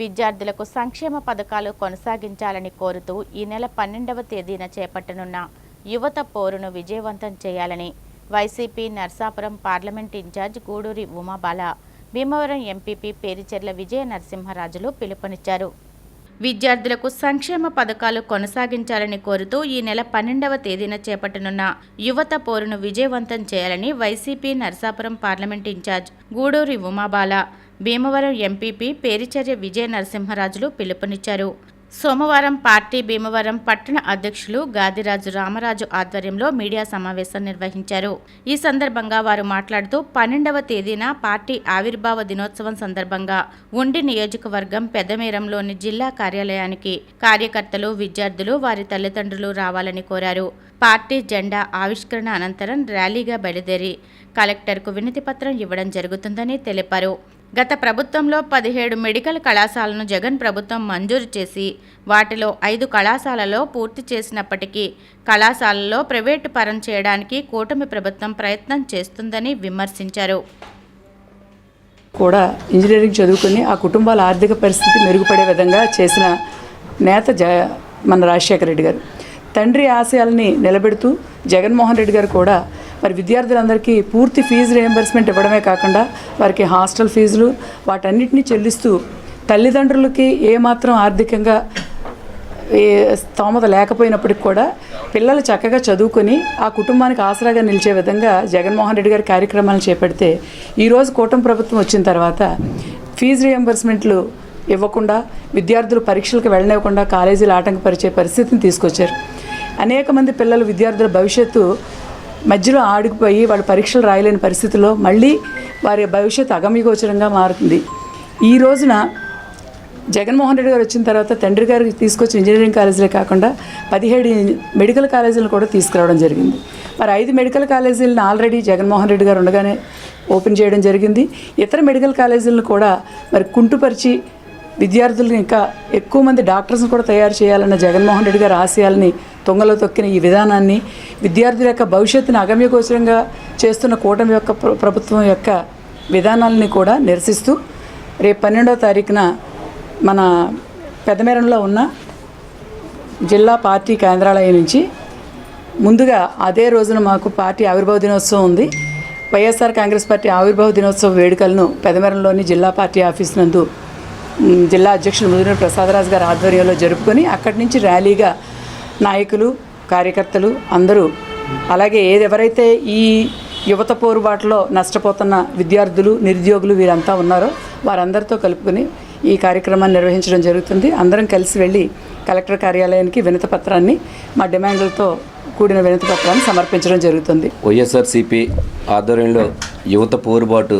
విద్యార్థులకు సంక్షేమ పథకాలు కొనసాగించాలని కోరుతూ ఈ నెల పన్నెండవ తేదీన చేపట్టనున్న యువత పోరును విజయవంతం చేయాలని YCP Narsapuram parliament incharge Guduri Umabala Bhimavaram MPP Pericherla Vijaya నరసింహరాజులు పిలుపునిచ్చారు. విద్యార్థులకు సంక్షేమ పథకాలు కొనసాగించాలని కోరుతూ ఈ నెల పన్నెండవ తేదీన చేపట్టనున్న యువత పోరును విజయవంతం చేయాలని YCP Narsapuram parliament incharge Guduri Umabala Bhimavaram MPP Pericherla Vijaya నరసింహరాజులు పిలుపునిచ్చారు. సోమవారం పార్టీ భీమవరం పట్టణ అధ్యక్షులు గాదిరాజు రామరాజు ఆధ్వర్యంలో మీడియా సమావేశం నిర్వహించారు. ఈ సందర్భంగా వారు మాట్లాడుతూ పన్నెండవ తేదీన పార్టీ ఆవిర్భావ దినోత్సవం సందర్భంగా ఉండి నియోజకవర్గం పెదమేరంలోని జిల్లా కార్యాలయానికి కార్యకర్తలు విద్యార్థులు వారి తల్లిదండ్రులు రావాలని కోరారు. పార్టీ జెండా ఆవిష్కరణ అనంతరం ర్యాలీగా బయలుదేరి కలెక్టర్కు వినతిపత్రం ఇవ్వడం జరుగుతుందని తెలిపారు. గత ప్రభుత్వంలో పదిహేడు మెడికల్ కళాశాలను జగన్ ప్రభుత్వం మంజూరు చేసి వాటిలో ఐదు కళాశాలలో పూర్తి చేసినప్పటికీ కళాశాలలో ప్రైవేటు పరం చేయడానికి కూటమి ప్రభుత్వం ప్రయత్నం చేస్తుందని విమర్శించారు. కూడా ఇంజనీరింగ్ చదువుకుని ఆ కుటుంబాల ఆర్థిక పరిస్థితి మెరుగుపడే విధంగా చేసిన నేత జ మన రాజశేఖర రెడ్డి గారు. తండ్రి ఆశయాల్ని నిలబెడుతూ జగన్మోహన్ రెడ్డి గారు కూడా మరి విద్యార్థులందరికీ పూర్తి ఫీజు రియంబర్స్మెంట్ ఇవ్వడమే కాకుండా వారికి హాస్టల్ ఫీజులు వాటన్నిటిని చెల్లిస్తూ తల్లిదండ్రులకి ఏమాత్రం ఆర్థికంగా ఏ స్తోమత లేకపోయినప్పటికి కూడా పిల్లలు చక్కగా చదువుకొని ఆ కుటుంబానికి ఆసరాగా నిలిచే విధంగా జగన్మోహన్ రెడ్డి గారి కార్యక్రమాలను చేపడితే ఈరోజు కూటమి ప్రభుత్వం వచ్చిన తర్వాత ఫీజు రియంబర్స్మెంట్లు ఇవ్వకుండా విద్యార్థులు పరీక్షలకు వెళ్ళనివ్వకుండా కాలేజీలు ఆటంకపరిచే పరిస్థితిని తీసుకొచ్చారు. అనేక మంది పిల్లలు విద్యార్థుల భవిష్యత్తు మధ్యలో ఆడుకుపోయి వాళ్ళు పరీక్షలు రాయలేని పరిస్థితిలో మళ్ళీ వారి భవిష్యత్తు అగమ్యగోచరంగా మారుతుంది. ఈ రోజున జగన్మోహన్ రెడ్డి గారు వచ్చిన తర్వాత తండ్రి గారికి తీసుకొచ్చి ఇంజనీరింగ్ కాలేజీలే కాకుండా పదిహేడు మెడికల్ కాలేజీలను కూడా తీసుకురావడం జరిగింది. మరి ఐదు మెడికల్ కాలేజీలను ఆల్రెడీ జగన్మోహన్ రెడ్డి గారు ఉండగానే ఓపెన్ చేయడం జరిగింది. ఇతర మెడికల్ కాలేజీలను కూడా మరి కుంటుపరిచి విద్యార్థులను ఇంకా ఎక్కువ మంది డాక్టర్స్ని కూడా తయారు చేయాలన్న జగన్మోహన్ రెడ్డి గారి ఆశయాలని తొంగలో తొక్కిన ఈ విధానాన్ని విద్యార్థుల యొక్క భవిష్యత్తుని అగమ్యగోచరంగా చేస్తున్న కూటమి యొక్క ప్రభుత్వం యొక్క విధానాలని కూడా నిరసిస్తూ రేపు పన్నెండవ తారీఖున మన పెదమేరంలో ఉన్న జిల్లా పార్టీ కేంద్రాలయం నుంచి ముందుగా అదే రోజున మాకు పార్టీ ఆవిర్భావ దినోత్సవం ఉంది. వైఎస్ఆర్ కాంగ్రెస్ పార్టీ ఆవిర్భావ దినోత్సవ వేడుకలను పెదమెరంలోని జిల్లా పార్టీ ఆఫీస్ నందు జిల్లా అధ్యక్షులు ముదిరి ప్రసాదరాజు గారి ఆధ్వర్యంలో జరుపుకొని అక్కడి నుంచి ర్యాలీగా నాయకులు కార్యకర్తలు అందరూ అలాగే ఏది ఎవరైతే ఈ యువత పోరుబాటులో నష్టపోతున్న విద్యార్థులు నిరుద్యోగులు వీరంతా ఉన్నారో వారందరితో కలుపుకొని ఈ కార్యక్రమాన్ని నిర్వహించడం జరుగుతుంది. అందరం కలిసి వెళ్ళి కలెక్టర్ కార్యాలయానికి వినతి పత్రాన్ని మా డిమాండ్లతో కూడిన వినతి పత్రాన్ని సమర్పించడం జరుగుతుంది. వైఎస్ఆర్సీపీ ఆధ్వర్యంలో యువత పోరుబాటు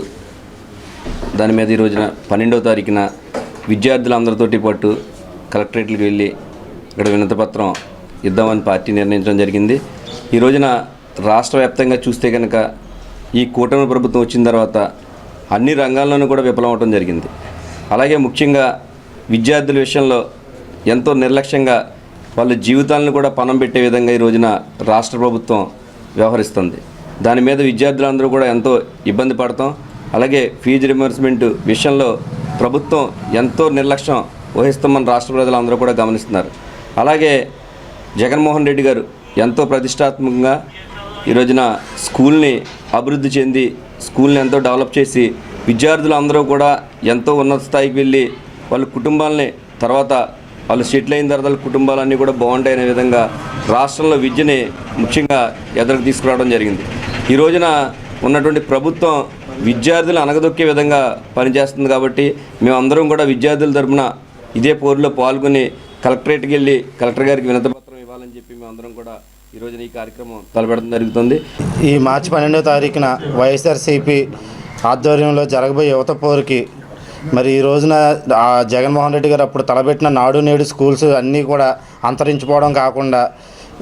దాని మీద ఈ రోజున పన్నెండవ తారీఖున విద్యార్థులందరితోటి పాటు కలెక్టరేట్లకు వెళ్ళి ఇక్కడ వినతిపత్రం ఇద్దామని పార్టీ నిర్ణయించడం జరిగింది. ఈ రోజున రాష్ట్ర వ్యాప్తంగా చూస్తే కనుక ఈ కూటమి ప్రభుత్వం వచ్చిన తర్వాత అన్ని రంగాల్లోనూ కూడా విఫలం అవడం జరిగింది. అలాగే ముఖ్యంగా విద్యార్థుల విషయంలో ఎంతో నిర్లక్ష్యంగా వాళ్ళ జీవితాలను కూడా పణం పెట్టే విధంగా ఈ రోజున రాష్ట్ర ప్రభుత్వం వ్యవహరిస్తుంది. దాని మీద విద్యార్థులందరూ కూడా ఎంతో ఇబ్బంది పడతాం. అలాగే ఫీజు రిమర్స్మెంట్ విషయంలో ప్రభుత్వం ఎంతో నిర్లక్ష్యం వహిస్తామని రాష్ట్ర ప్రజలందరూ కూడా గమనిస్తున్నారు. అలాగే జగన్మోహన్ రెడ్డి గారు ఎంతో ప్రతిష్టాత్మకంగా ఈ రోజున స్కూల్ని అభివృద్ధి చెంది స్కూల్ని ఎంతో డెవలప్ చేసి విద్యార్థులు అందరూ కూడా ఎంతో ఉన్నత స్థాయికి వెళ్ళి వాళ్ళ కుటుంబాలని తర్వాత వాళ్ళు సెటిల్ అయిన తర్వాత కుటుంబాలన్నీ కూడా బాగుంటాయనే విధంగా రాష్ట్రంలో విద్యని ముఖ్యంగా ఎదురుకు తీసుకురావడం జరిగింది. ఈ రోజున ఉన్నటువంటి ప్రభుత్వం విద్యార్థులు అనగదొక్కే విధంగా పనిచేస్తుంది కాబట్టి మేమందరం కూడా విద్యార్థుల తరఫున ఇదే పోరులో పాల్గొని కలెక్టరేట్కి వెళ్ళి కలెక్టర్ గారికి వినతిపత్రం ఇవ్వాలని చెప్పి మేమందరం కూడా ఈ ఈ కార్యక్రమం తలపెట్టడం జరుగుతుంది. ఈ మార్చి పన్నెండవ తారీఖున వైఎస్ఆర్సీపీ ఆధ్వర్యంలో జరగబోయే యువత పోరుకి మరి ఈ రోజున జగన్మోహన్ రెడ్డి గారు అప్పుడు తలపెట్టిన నాడు నేడు స్కూల్స్ అన్నీ కూడా అంతరించిపోవడం కాకుండా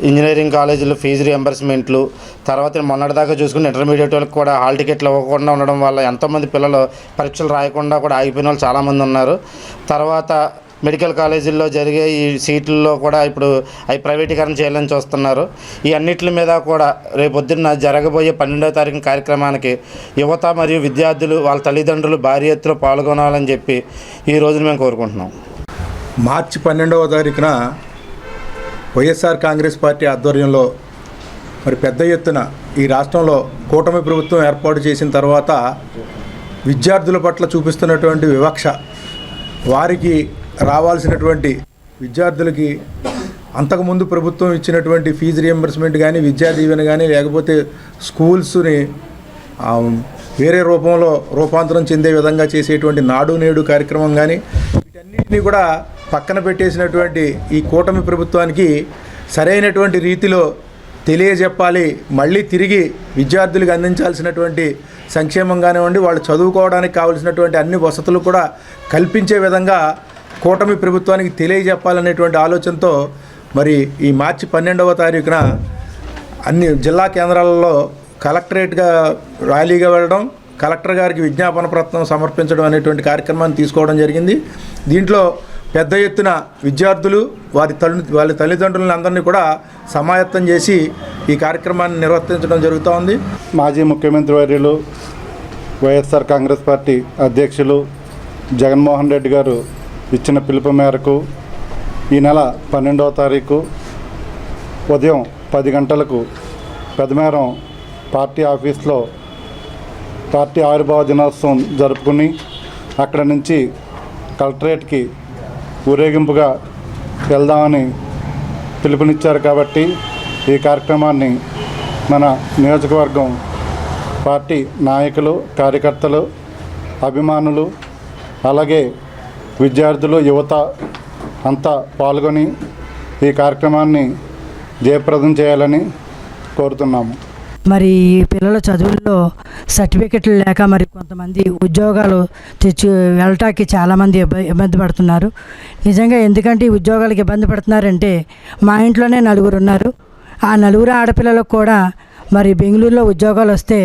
ఇంజనీరింగ్ కాలేజీలు ఫీజు రియంబర్స్మెంట్లు తర్వాత మొన్నటిదాకా చూసుకుని ఇంటర్మీడియట్ వాళ్ళకి కూడా హాల్ టికెట్లు ఇవ్వకుండా ఉండడం వల్ల ఎంతోమంది పిల్లలు పరీక్షలు రాయకుండా కూడా ఆగిపోయిన వాళ్ళు చాలామంది ఉన్నారు. తర్వాత మెడికల్ కాలేజీల్లో జరిగే ఈ సీట్లలో కూడా ఇప్పుడు అవి ప్రైవేటీకరణ చేయాలని చూస్తున్నారు. ఈ అన్నిటి మీద కూడా రేపొద్దున్న జరగబోయే పన్నెండవ తారీఖు కార్యక్రమానికి యువత మరియు విద్యార్థులు వాళ్ళ తల్లిదండ్రులు భారీ ఎత్తులో పాల్గొనాలని చెప్పి ఈ రోజున మేము కోరుకుంటున్నాం. మార్చి పన్నెండవ తారీఖున వైఎస్ఆర్ కాంగ్రెస్ పార్టీ ఆధ్వర్యంలో మరి పెద్ద ఎత్తున ఈ రాష్ట్రంలో కూటమి ప్రభుత్వం ఏర్పాటు చేసిన తర్వాత విద్యార్థుల పట్ల చూపిస్తున్నటువంటి వివక్ష వారికి రావాల్సినటువంటి విద్యార్థులకి అంతకుముందు ప్రభుత్వం ఇచ్చినటువంటి ఫీజు రియంబర్స్మెంట్ కానీ విద్యా దీవెన కానీ లేకపోతే స్కూల్స్ని వేరే రూపంలో రూపాంతరం చెందే విధంగా చేసేటువంటి నాడు నేడు కార్యక్రమం కానీ వీటన్నిటిని కూడా పక్కన పెట్టేసినటువంటి ఈ కూటమి ప్రభుత్వానికి సరైనటువంటి రీతిలో తెలియజెప్పాలి. మళ్ళీ తిరిగి విద్యార్థులకు అందించాల్సినటువంటి సంక్షేమం కానివ్వండి వాళ్ళు చదువుకోవడానికి కావలసినటువంటి అన్ని వసతులు కూడా కల్పించే విధంగా కూటమి ప్రభుత్వానికి తెలియజెప్పాలనేటువంటి ఆలోచనతో మరి ఈ మార్చి పన్నెండవ తారీఖున అన్ని జిల్లా కేంద్రాలలో కలెక్టరేట్గా ర్యాలీగా వెళ్ళడం కలెక్టర్ గారికి విజ్ఞాపన పత్రం సమర్పించడం అనేటువంటి కార్యక్రమాన్ని తీసుకోవడం జరిగింది. దీంట్లో పెద్ద ఎత్తున విద్యార్థులు వారి తల్లి వాళ్ళ తల్లిదండ్రులను అందరినీ కూడా సమాయత్తం చేసి ఈ కార్యక్రమాన్ని నిర్వర్తించడం జరుగుతూ ఉంది. మాజీ ముఖ్యమంత్రి వర్యులు వైఎస్ఆర్ కాంగ్రెస్ పార్టీ అధ్యక్షులు జగన్మోహన్ రెడ్డి గారు ఇచ్చిన పిలుపు మేరకు ఈ నెల పన్నెండవ తారీఖు ఉదయం పది గంటలకు పెదమేరం పార్టీ ఆఫీస్లో పార్టీ ఆవిర్భావ దినోత్సవం జరుపుకుని అక్కడ నుంచి కలెక్టరేట్కి ఊరేగింపుగా వెళ్దామని పిలుపునిచ్చారు కాబట్టి ఈ కార్యక్రమాన్ని మన నియోజకవర్గం పార్టీ నాయకులు కార్యకర్తలు అభిమానులు అలాగే విద్యార్థులు యువత అంతా పాల్గొని ఈ కార్యక్రమాన్ని జయప్రదం చేయాలని కోరుతున్నాము. మరి ఈ పిల్లల చదువుల్లో సర్టిఫికెట్లు లేక మరి కొంతమంది ఉద్యోగాలు తెచ్చి వెళ్ళటానికి చాలామంది ఇబ్బ- ఇబ్బంది పడుతున్నారు. నిజంగా ఎందుకంటే ఈ ఉద్యోగాలకు ఇబ్బంది పడుతున్నారంటే మా ఇంట్లోనే నలుగురు ఉన్నారు. ఆ నలుగురు ఆడపిల్లలకు కూడా మరి బెంగళూరులో ఉద్యోగాలు వస్తే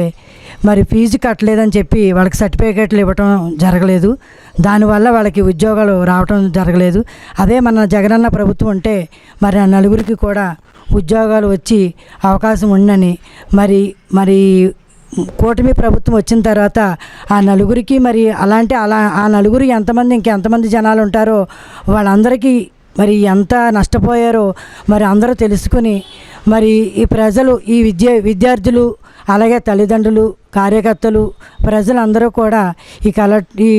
మరి ఫీజు కట్టలేదని చెప్పి వాళ్ళకి సర్టిఫికేట్లు ఇవ్వటం జరగలేదు. దానివల్ల వాళ్ళకి ఉద్యోగాలు రావటం జరగలేదు. అదే మన జగనన్న ప్రభుత్వం ఉంటే మరి ఆ నలుగురికి కూడా ఉద్యోగాలు వచ్చి అవకాశం ఉండని మరి మరి కూటమి ప్రభుత్వం వచ్చిన తర్వాత ఆ నలుగురికి మరి అలాంటి అలా ఆ నలుగురు ఎంతమంది ఇంకెంతమంది జనాలు ఉంటారో వాళ్ళందరికీ మరి ఎంత నష్టపోయారో మరి అందరూ తెలుసుకుని మరి ఈ ప్రజలు ఈ విద్య విద్యార్థులు అలాగే తల్లిదండ్రులు కార్యకర్తలు ప్రజలందరూ కూడా ఈ కల ఈ